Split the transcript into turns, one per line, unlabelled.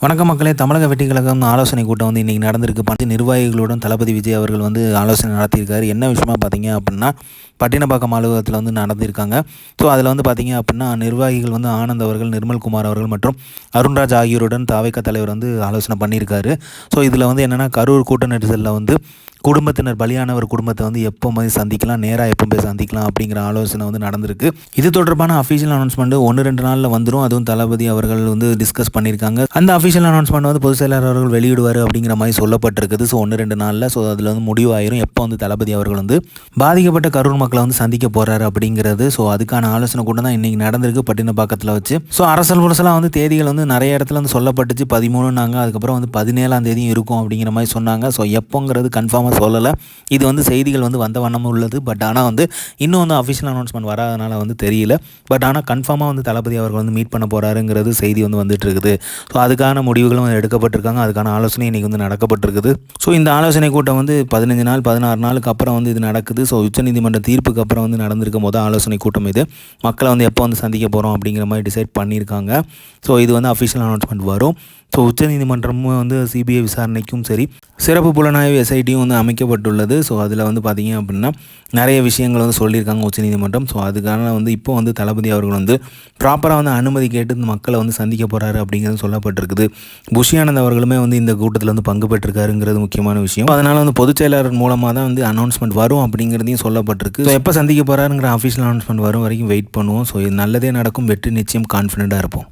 வணக்கம் மக்களே. தமிழக வெட்டி கழகம் ஆலோசனை கூட்டம் வந்து இன்றைக்கி நடந்திருக்கு. பஞ்ச நிர்வாகிகளுடன் தளபதி விஜய் அவர்கள் வந்து ஆலோசனை நடத்தியிருக்காரு. என்ன விஷயமா பார்த்தீங்க அப்படின்னா பட்டினப்பாக்கம் அலுவலகத்தில் வந்து நடந்திருக்காங்க. ஸோ அதில் வந்து பார்த்தீங்க அப்படின்னா நிர்வாகிகள் வந்து ஆனந்த் அவர்கள் நிர்மல்குமார் அவர்கள் மற்றும் அருண்ராஜ் ஆகியோருடன் தாவைக்க தலைவர் வந்து ஆலோசனை பண்ணியிருக்காரு. ஸோ இதில் வந்து என்னென்னா கரூர் கூட்ட நெரிசலில் வந்து குடும்பத்தினர் பலியானவர் குடும்பத்தை வந்து எப்போ மாதிரி சந்திக்கலாம் நேராக எப்போ போய் சந்திக்கலாம் அப்படிங்கிற ஆலோசனை வந்து நடந்திருக்கு. இது தொடர்பான அஃபீஷியல் அனௌன்ஸ்மெண்ட் ஒன்று ரெண்டு நாளில் வந்துடும் அதுவும் தளபதி அவர்கள் வந்து டிஸ்கஸ் பண்ணியிருக்காங்க. அந்த அஃபீஷியல் அனௌன்ஸ்மெண்ட் வந்து பொதுச் செயலாளர் அவர்கள் வெளியிடுவார் அப்படிங்கிற மாதிரி சொல்லப்பட்டிருக்குது. ஸோ ஒன்று ரெண்டு நாளில் ஸோ அதில் வந்து முடிவாயிரும். எப்போ வந்து தளபதி அவர்கள் வந்து பாதிக்கப்பட்ட கரூர் மக்களை வந்து சந்திக்க போகிறாரு அப்படிங்கிறது. ஸோ அதுக்கான ஆலோசனை கூட தான் இன்றைக்கி நடந்திருக்கு பட்டினப்பாக்கத்தில் வச்சு. ஸோ அரசல் புரசலாக வந்து தேதிகள் வந்து நிறைய இடத்துல வந்து சொல்லப்பட்டுச்சு. பதிமூணுனாங்க அதுக்கப்புறம் வந்து பதினேழாம் தேதியும் இருக்கும் அப்படிங்கிற மாதிரி சொன்னாங்க. ஸோ எப்போங்கிறது கன்ஃபார்மாக சொல்லலை. இது வந்து செய்திகள் வந்து வந்த வண்ணமும் உள்ளது. பட் ஆனால் வந்து இன்னும் வந்து அஃபிஷியல் அனௌன்ஸ்மெண்ட் வராதனால வந்து தெரியல. பட் ஆனால் கன்ஃபார்மாக வந்து தளபதி அவர்கள் வந்து மீட் பண்ண போகிறாருங்கிறது செய்தி வந்து வந்துட்டு இருக்குது ஸோ அதுக்கான முடிவுகளும் எடுக்கப்பட்டிருக்காங்க. அதுக்கான ஆலோசனை இன்றைக்கி வந்து நடக்கப்பட்டிருக்குது. ஸோ இந்த ஆலோசனை கூட்டம் வந்து பதினஞ்சு நாள் பதினாறு நாளுக்கு அப்புறம் வந்து இது நடக்குது. ஸோ உச்சநீதிமன்ற தீர்ப்புக்கு அப்புறம் வந்து நடந்திருக்கும் போது ஆலோசனை கூட்டம் இது. மக்களை வந்து எப்போ வந்து சந்திக்க போகிறோம் அப்படிங்கிற மாதிரி டிசைட் பண்ணியிருக்காங்க. ஸோ இது வந்து அஃபிஷியல் அனௌன்ஸ்மெண்ட் வரும். ஸோ உச்சநீதிமன்றமும் வந்து சிபிஐ விசாரணைக்கும் சரி. சிறப்பு புலனாய்வு எஸ்ஐடியும் வந்து அமைக்கப்பட்டுள்ளது. ஸோ அதில் வந்து பார்த்திங்க அப்படின்னா நிறைய விஷயங்கள் வந்து சொல்லியிருக்காங்க உச்சநீதிமன்றம். ஸோ அதுக்கான வந்து இப்போ வந்து தளபதி அவர்கள் வந்து ப்ராப்பராக வந்து அனுமதி கேட்டு இந்த மக்களை வந்து சந்திக்க போகிறாரு அப்படிங்கிறது சொல்லப்பட்டிருக்குது. புஷியானந்த் அவர்களுமே வந்து இந்த கூட்டத்தில் வந்து பங்கு பெற்றிருக்காருங்கிறது முக்கியமான விஷயம். அதனால் வந்து பொதுச் செயலாளர் மூலமாக தான் வந்து அனௌன்ஸ்மெண்ட் வரும் அப்படிங்கிறதையும் சொல்லப்பட்டிருக்கு. ஸோ எப்போ சந்திக்க போகிறாருங்கிற அஃபிஷியல் அனௌன்ஸ்மெண்ட் வரும் வரைக்கும் வெயிட் பண்ணுவோம். ஸோ இது நல்லதே நடக்கும். வெற்றி நிச்சயம் கான்ஃபிடண்ட்டாக இருப்போம்.